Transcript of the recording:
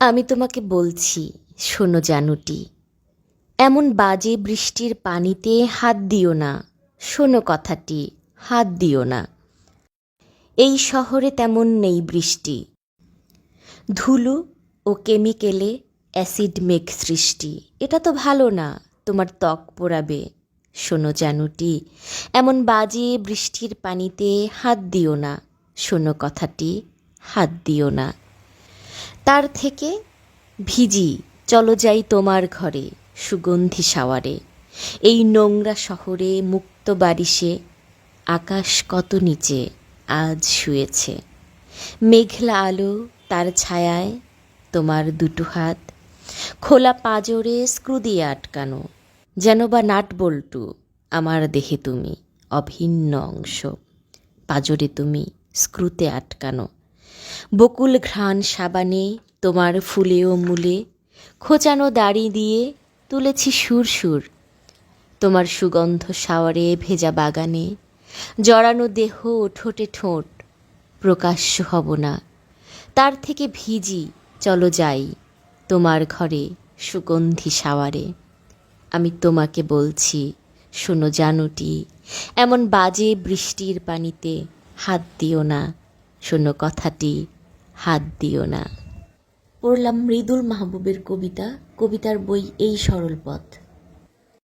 আমি তোমাকে বলছি, শোনো জানুটি, এমন বাজে বৃষ্টির পানিতে হাত দিও না। শোনো কথাটি, হাত দিও না। এই শহরে তেমন নেই বৃষ্টি। ধুলো ও কেমিক্যালে অ্যাসিড মেঘ সৃষ্টি। এটা তো ভালো না, তোমার ত্বক পোড়াবে। শোনো জানুটি, এমন বাজে বৃষ্টির পানিতে হাত দিও না। শোনো কথাটি, হাত দিও না। তার থেকে ভিজি চলো যাই তোমার ঘরে সুগন্ধি শাওয়ারে এই নোংরা শহরে মুক্ত বারিশে আকাশ কত নিচে আজ শুয়েছে। মেঘলা আলো তার ছায়ায় তোমার দুটো হাত। খোলা পাঁজরে স্ক্রু দিয়ে আটকানো, যেন বা নাট বল্টু, আমার দেহে তুমি অভিন্ন অংশ। পাঁজরে তুমি স্ক্রুতে আটকানো বকুল ঘ্রাণ সাবানে তোমার ফুলে ও মূলে, খোঁচানো দাড়ি দিয়ে তুলেছি সুর সুর। তোমার সুগন্ধ শাওয়ারে ভেজা বাগানে, জড়ানো দেহ ঠোঁটে ঠোঁট, প্রকাশ্য হব না। তার থেকে ভিজি চলো যাই তোমার ঘরে সুগন্ধি শাওয়ারে। আমি তোমাকে বলছি, শোনো জানুটি, এমন বাজে বৃষ্টির পানিতে হাত দিও না। শোনো কথাটি হাত দিও না। পড়লাম মৃদুল মাহবুবের কবিতা কবিতার বই এই সরল পথ